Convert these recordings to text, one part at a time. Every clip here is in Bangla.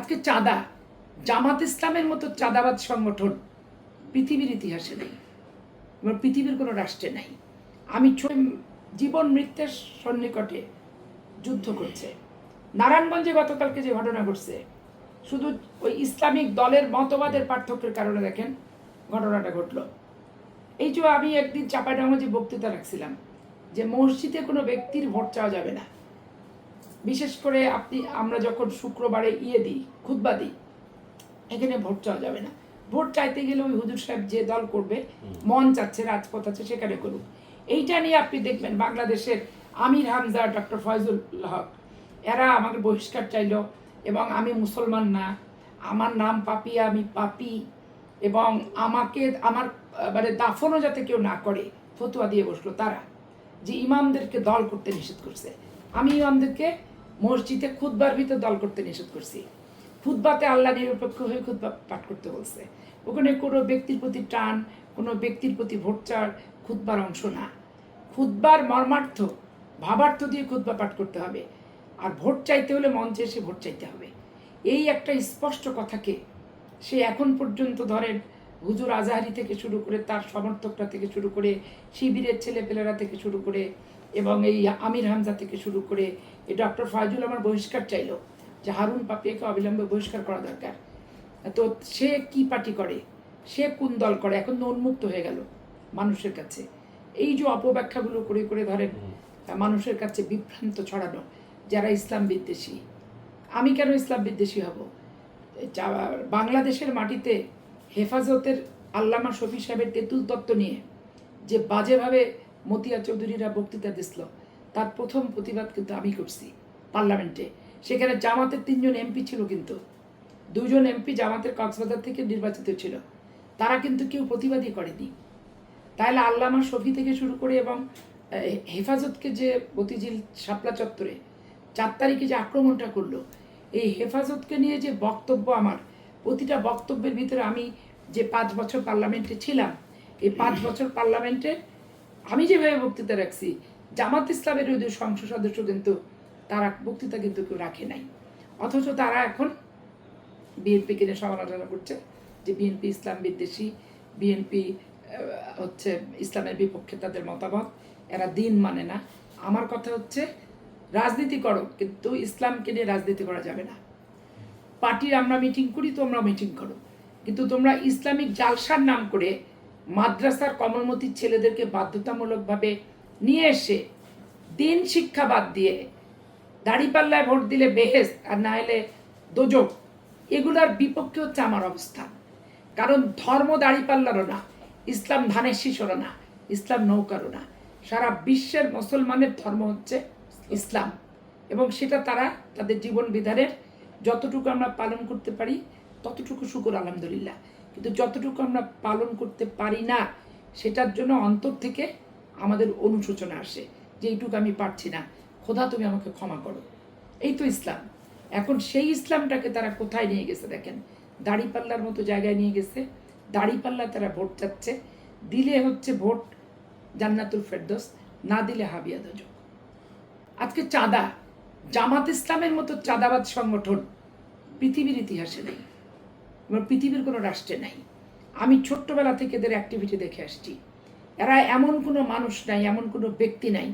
আজকে চাঁদা। জামাত ইসলামের মতো চাঁদাবাদ সংগঠন পৃথিবীর ইতিহাসে নেই, এবং পৃথিবীর কোনো রাষ্ট্রে নেই। আমি জীবন মৃত্যুর সন্নিকটে যুদ্ধ করছে। নারায়ণগঞ্জে গতকালকে যে ঘটনা ঘটছে, শুধু ওই ইসলামিক দলের মতবাদের পার্থক্যের কারণে দেখেন ঘটনাটা ঘটলো। এই যে আমি একদিন চাপাইডাঙ্গা যে বক্তৃতা রাখছিলাম যে মসজিদে কোনো ব্যক্তির ভোট চাওয়া যাবে না। বিশেষ করে আপনি আমরা যখন শুক্রবারে ইয়ে দিই খুতবা দিই এখানে ভোট চাওয়া যাবে না। ভোট চাইতে গেলে ওই হুজুর সাহেব যে দল করবে মন চাচ্ছে রাজপথ আছে সেখানে করুক। এইটা নিয়ে আপনি দেখবেন বাংলাদেশের আমির হামজা ডক্টর ফয়জুল হক এরা আমাকে বহিষ্কার চাইল এবং আমি মুসলমান না আমার নাম পাপিয়া আমি পাপি এবং আমাকে আমার মানে দাফনও যাতে কেউ না করে ফতুয়া দিয়ে বসল তারা যে ইমামদেরকে দল করতে নিষেধ করছে। আমি ইমামদেরকে মসজিদে খুদবার ভিতর দল করতে নিষেধ করছি। খুতবাতে আল্লাহ নিরপেক্ষ হয়ে খুতবা পাঠ করতে বলছে। ওখানে কোনো ব্যক্তির প্রতি টান, কোনো ব্যক্তির প্রতি ভোট চাওয়ার খুতবার অংশ না। খুতবার মর্মার্থ, ভাবার্থ দিয়ে খুতবা পাঠ করতে হবে। আর ভোট চাইতে হলে মঞ্চে এসে ভোট চাইতে হবে। এই একটা স্পষ্ট কথাকে সে এখন পর্যন্ত ধরেন হুজুর আজাহারি থেকে শুরু করে তার সমর্থকরা থেকে শুরু করে শিবিরের ছেলেপেলেরা থেকে শুরু করে এবং এই আমির হামজা থেকে শুরু করে এই ডক্টর ফয়জুল আমার বহিষ্কার চাইলো যে হারুন পাপিয়াকে অবিলম্বে বহিষ্কার করা দরকার। তো সে কি পার্টি করে? সে কোন দল করে? এখন তো উন্মুক্ত হয়ে গেল মানুষের কাছে। এই যে অপব্যাখ্যাগুলো করে করে ধরেন মানুষের কাছে বিভ্রান্ত ছড়ানো যারা ইসলাম বিদ্বেষী। আমি কেন ইসলাম বিদ্বেষী হব? বাংলাদেশের মাটিতে হেফাজতের আল্লামা শফি সাহেবের তেঁতুল তত্ত্ব নিয়ে যে বাজেভাবে মতিয়া চৌধুরীরা বক্তৃতা দিছিল। তার প্রথম প্রতিবাদ কিন্তু আমি করছি পার্লামেন্টে। সেখানে জামাতের তিনজন এমপি ছিল কিন্তু। দুজন এমপি জামাতের কক্সবাজার থেকে নির্বাচিত ছিল। তারা কিন্তু কেউ প্রতিবাদই করেনি। তাহলে আল্লামা শফি থেকে শুরু করে এবং হেফাজতকে যে মতিঝিল শাপলা চত্বরে চার তারিখে যে আক্রমণটা করল, এই হেফাজতকে নিয়ে যে বক্তব্য আমার, প্রতিটা বক্তব্যের ভিতরে আমি যে পাঁচ বছর পার্লামেন্টে ছিলাম, এই পাঁচ বছর পার্লামেন্টে আমি যেভাবে বক্তৃতা রাখছি, জামাত ইসলামের ওই সংসদ সদস্য কিন্তু তারা বক্তৃতা কিন্তু কেউ রাখে নাই। অথচ তারা এখন বিএনপিকে নিয়ে সমালোচনা করছে যে বিএনপি ইসলাম বিদ্বেষী, বিএনপি হচ্ছে ইসলামের বিপক্ষে তাদের মতামত, এরা দিন মানে না। আমার কথা হচ্ছে, রাজনীতি করো, কিন্তু ইসলামকে নিয়ে রাজনীতি করা যাবে না। পার্টির আমরা মিটিং করি তোমরা মিটিং করো। কিন্তু তোমরা ইসলামিক জালসার নাম করে মাদ্রাসার কমলমতির ছেলেদেরকে বাধ্যতামূলকভাবে নিয়ে এসে দিন শিক্ষা বাদ দিয়ে দাড়িপাল্লায় ভোট দিলে বেহেস আর না এলে দোজক, এগুলার বিপক্ষে হচ্ছে আমার অবস্থান। কারণ ধর্ম দাড়িপাল্লারও না, ইসলাম ধানের শিশরও না, ইসলাম নৌকারও না। সারা বিশ্বের মুসলমানের ধর্ম হচ্ছে ইসলাম। এবং সেটা তারা তাদের জীবন বিধানের যতটুকু আমরা পালন করতে পারি ততটুকু শুকুর, আলহামদুলিল্লাহ। কিন্তু যতটুকু আমরা পালন করতে পারি না, সেটার জন্য অন্তর থেকে আমাদের অনুশোচনা আসে যে এইটুকু আমি পারছি না। খোদা, তুমি আমাকে ক্ষমা করো। এই তো ইসলাম। এখন সেই ইসলামটাকে তারা কোথায় নিয়ে গেছে দেখেন? দাড়িপাল্লার মতো জায়গায় নিয়ে গেছে। দাড়িপাল্লা তারা ভোট চাচ্ছে। দিলে হচ্ছে ভোট জান্নাতুল ফেরদোস, না দিলে হাবিয়া দোজক। আজকে চাঁদা, জামাত ইসলামের মতো চাঁদাবাদ সংগঠন পৃথিবীর ইতিহাসে নেই। এবং পৃথিবীর কোনো রাষ্ট্রে নাই। আমি ছোট্টবেলা থেকে এদের অ্যাক্টিভিটি দেখে আসছি। এরা এমন কোনো মানুষ নাই, এমন কোনো ব্যক্তি নাই।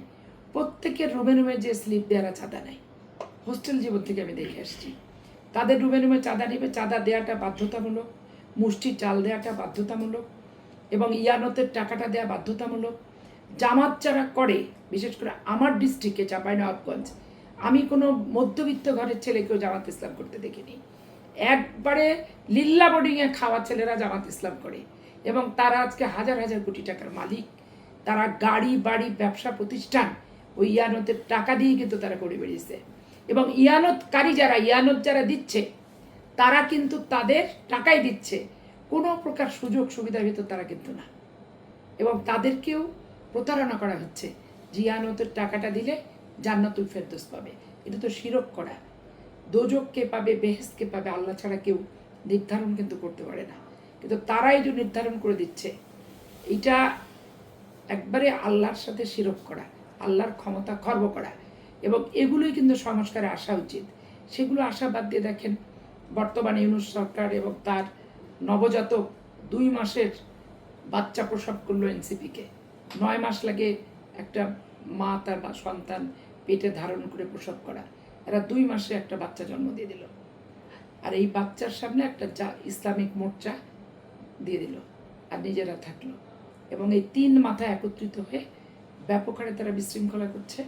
প্রত্যেকের রুমে রুমে যে স্লিপ দেওয়ারা চাঁদা নেয় হোস্টেল জীবন থেকে আমি দেখে আসছি। তাদের রুমে রুমে চাঁদা নেবে, চাঁদা দেওয়াটা বাধ্যতামূলক মুষ্টি চাল দেওয়াটা বাধ্যতামূলক এবং ইয়ানতের টাকাটা দেওয়া বাধ্যতামূলক। জামাত যারা করে, বিশেষ করে আমার ডিস্ট্রিক্টে চাঁপাইনবাবগঞ্জ, আমি কোনো মধ্যবিত্ত ঘরের ছেলেকেও জামাত ইসলাম করতে দেখিনি। একবারে লিল্লা বোর্ডিংয়ে খাওয়া ছেলেরা জামাত ইসলাম করে। এবং তারা আজকে হাজার হাজার কোটি টাকার মালিক। তারা গাড়ি, বাড়ি, ব্যবসা, প্রতিষ্ঠান ওই ইয়ানতের টাকা দিয়ে কিন্তু তারা করে বেরিয়েছে এবং ইয়ানতকারী যারা, ইয়ানত যারা দিচ্ছে, তারা কিন্তু তাদের টাকাই দিচ্ছে। কোনো প্রকার সুযোগ সুবিধার ভিতর তারা কিন্তু না। এবং তাদেরকেও প্রতারণা করা হচ্ছে জিয়ানতের টাকাটা দিলে জান্নাতুল ফেরদোস পাবে। এটা তো শিরক করা। দোজককে পাবে বেহেসকে পাবে, আল্লাহ ছাড়া কেউ নির্ধারণ কিন্তু করতে পারে না। কিন্তু তারাই যে নির্ধারণ করে দিচ্ছে এটা একবারে আল্লাহর সাথে শিরক করা, আল্লাহর ক্ষমতা খর্ব করা। এবং এগুলোই কিন্তু সংস্কারে আসা উচিত। সেগুলো আশা বাদ দিয়ে দেখেন, বর্তমানে ইউনুস সরকার এবং তার নবজাতক দুই মাসের বাচ্চা প্রসব করল এনসিপিকে। নয় মাস লাগে একটা মা তার সন্তান পেটে ধারণ করে প্রসব করা। এরা দুই মাসে একটা বাচ্চা জন্ম দিয়ে দিল। আর এই বাচ্চার সামনে একটা যা ইসলামিক মোর্চা দিয়ে দিল আর নিজেরা থাকল। এবং এই তিন মাথা একত্রিত হয়ে ব্যাপক হারে তারা বিশৃঙ্খলা করছে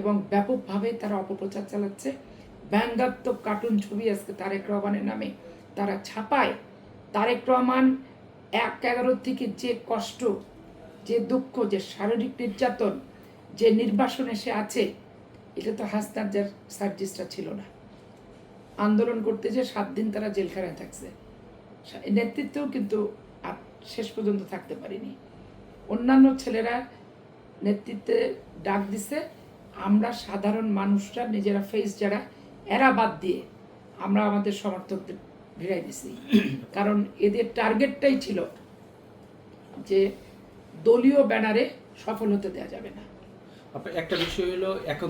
এবং ব্যাপকভাবে তারা অপপ্রচার চালাচ্ছে। ব্যঙ্গাত্মক কার্টুন ছবি আজকে তারেক রহমানের নামে তারা ছাপায়। তারেক রহমান এক এগারো থেকে যে কষ্ট, যে দুঃখ, যে শারীরিক নির্যাতন, যে নির্বাসনে সে আছে এটা তো হাসনার যার সার্জিসটা ছিল না। আন্দোলন করতে যে সাত দিন তারা জেলখানায় থাকছে। নেতৃত্বেও কিন্তু শেষ পর্যন্ত থাকতে পারিনি। অন্যান্য ছেলেরা নেতৃত্বে ডাক দিছে, আমরা সাধারণ মানুষরা, নিজেরা ফেস যারা, এরা বাদ দিয়ে আমরা আমাদের সমর্থকদের ভিড়াই দিছি। কারণ এদের টার্গেটটাই ছিল যে দলীয় ব্যানারে সফল হতে দেওয়া যাবে না। একটা বিষয় হলো এখন